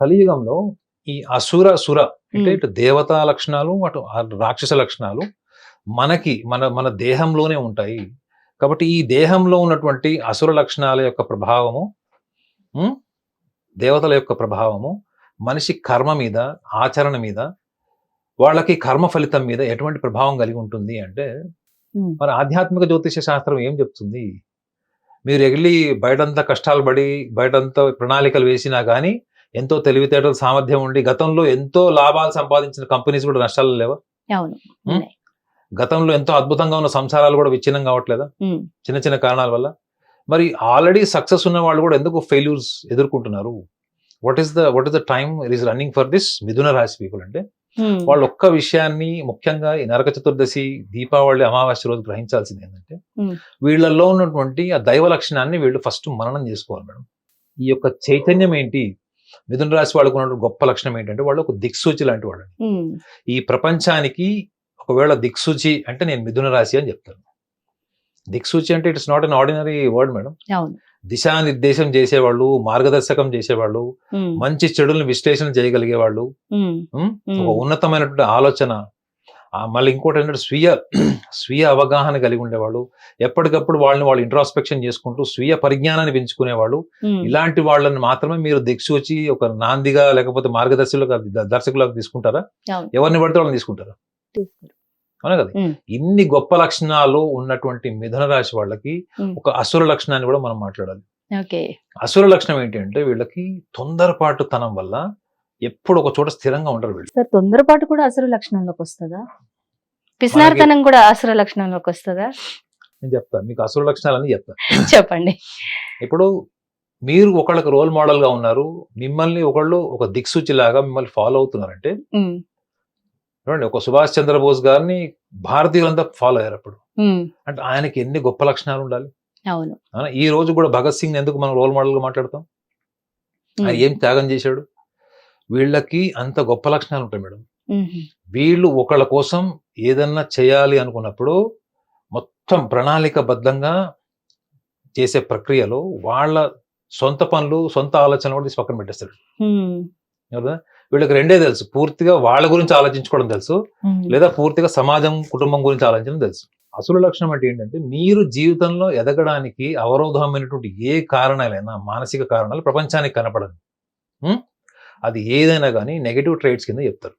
కలియుగంలో ఈ అసుర సుర అంటే. ఇటు దేవతా లక్షణాలు అటు రాక్షస లక్షణాలు మనకి మన మన దేహంలోనే ఉంటాయి కాబట్టి ఈ దేహంలో ఉన్నటువంటి అసుర లక్షణాల యొక్క ప్రభావము దేవతల యొక్క ప్రభావము మనిషి కర్మ మీద ఆచరణ మీద వాళ్ళకి కర్మ ఫలితం మీద ఎటువంటి ప్రభావం కలిగి ఉంటుంది అంటే. మన ఆధ్యాత్మిక జ్యోతిష శాస్త్రం ఏం చెప్తుంది మీరు ఎగిలి బయటంతా కష్టాలు పడి బయటంతా ప్రణాళికలు వేసినా కానీ ఎంతో తెలివితేటలు సామర్థ్యం ఉండి గతంలో ఎంతో లాభాలు సంపాదించిన కంపెనీస్ కూడా నష్టాలు లేవా? అవును. గతంలో ఎంతో అద్భుతంగా ఉన్న సంసారాలు కూడా విచ్ఛిన్నం కావట్లేదా. చిన్న చిన్న కారణాల వల్ల? మరి ఆల్రెడీ సక్సెస్ ఉన్న వాళ్ళు కూడా ఎందుకు ఫెయిల్యూర్స్ ఎదుర్కొంటున్నారు? What is the what is the time is running for this మిథున రాశి పీపుల్ అంటే. వాళ్ళు ఒక్క విషయాన్ని ముఖ్యంగా ఈ నరక చతుర్దశి దీపావళి అమావాస్య రోజు గ్రహించాల్సింది ఏంటంటే. వీళ్ళల్లో ఉన్నటువంటి ఆ దైవ లక్షణాన్ని వీళ్ళు ఫస్ట్ మననం చేసుకోవాలి మేడం. ఈ యొక్క చైతన్యం ఏంటి? మిథున రాశి వాళ్ళకు ఉన్నటువంటి గొప్ప లక్షణం ఏంటంటే వాళ్ళు ఒక దిక్సూచి లాంటి వాళ్ళు. ఈ ప్రపంచానికి ఒకవేళ దిక్సూచి అంటే నేను మిథున రాశి అని చెప్తాను. దిక్సూచి అంటే it's not an ordinary word madam. దిశానిర్దేశం చేసేవాళ్ళు మార్గదర్శకం చేసేవాళ్ళు. మంచి చెడులను విశ్లేషణ చేయగలిగే వాళ్ళు. ఒక ఉన్నతమైనటువంటి ఆలోచన మళ్ళీ ఇంకోటి ఏంటంటే స్వీయ స్వీయ అవగాహన కలిగి ఉండేవాళ్ళు ఎప్పటికప్పుడు వాళ్ళని వాళ్ళు ఇంట్రాస్పెక్షన్ చేసుకుంటూ స్వీయ పరిజ్ఞానాన్ని పెంచుకునేవాళ్ళు. ఇలాంటి వాళ్ళని మాత్రమే మీరు దిక్సూచి ఒక నాందిగా లేకపోతే మార్గదర్శకులుగా దర్శకులుగా తీసుకుంటారా. ఎవరిని పడితే వాళ్ళని తీసుకుంటారా. అవునా కదా. ఇన్ని గొప్ప లక్షణాలు ఉన్నటువంటి మిథున రాశి వాళ్ళకి. ఒక అసుర లక్షణాన్ని కూడా మనం మాట్లాడాలి అసుర లక్షణం ఏంటి అంటే వీళ్ళకి తొందరపాటు తనం వల్ల ఎప్పుడు ఒక చోట స్థిరంగా ఉండరు వీళ్ళు. సార్ తొందరపాటు కూడా అసుర లక్షణంలోకి వస్తుందా? పిసినారితనం కూడా అసుర లక్షణంలోకి వస్తుందా? నేను చెప్తాను మీకు అసుర లక్షణాలని చెప్తాను చెప్పండి. ఇప్పుడు మీరు ఒకళ్ళకి రోల్ మోడల్గా ఉన్నారు మిమ్మల్ని ఒకళ్ళు ఒక దిక్సూచి లాగా మిమ్మల్ని ఫాలో అవుతున్నారంటే. చూడండి ఒక సుభాష్ చంద్రబోస్ గారిని భారతీయులంతా ఫాలో అయ్యారు అప్పుడు. అంటే ఆయనకి ఎన్ని గొప్ప లక్షణాలు ఉండాలి? అవును? ఈ రోజు కూడా భగత్ సింగ్ ఎందుకు మనం రోల్ మోడల్గా మాట్లాడతాం? ఆయన. ఏం త్యాగం చేశాడు? వీళ్ళకి అంత గొప్ప లక్షణాలు ఉంటాయి మేడం. వీళ్ళు ఒకళ్ళ కోసం ఏదన్నా చేయాలి అనుకున్నప్పుడు మొత్తం ప్రణాళికబద్ధంగా చేసే ప్రక్రియలో వాళ్ళ సొంత పనులు సొంత ఆలోచనలు కూడా తీసి పక్కన. కదా వీళ్ళకి రెండే తెలుసు పూర్తిగా వాళ్ళ గురించి ఆలోచించుకోవడం తెలుసు. లేదా పూర్తిగా సమాజం కుటుంబం గురించి ఆలోచించడం తెలుసు అసలు లక్షణం అంటే ఏంటంటే మీరు జీవితంలో ఎదగడానికి అవరోధమైనటువంటి ఏ కారణాలైనా మానసిక కారణాలు ప్రపంచానికి కనపడదు? అది ఏదైనా కానీ నెగటివ్ ట్రేడ్స్ కింద చెప్తారు.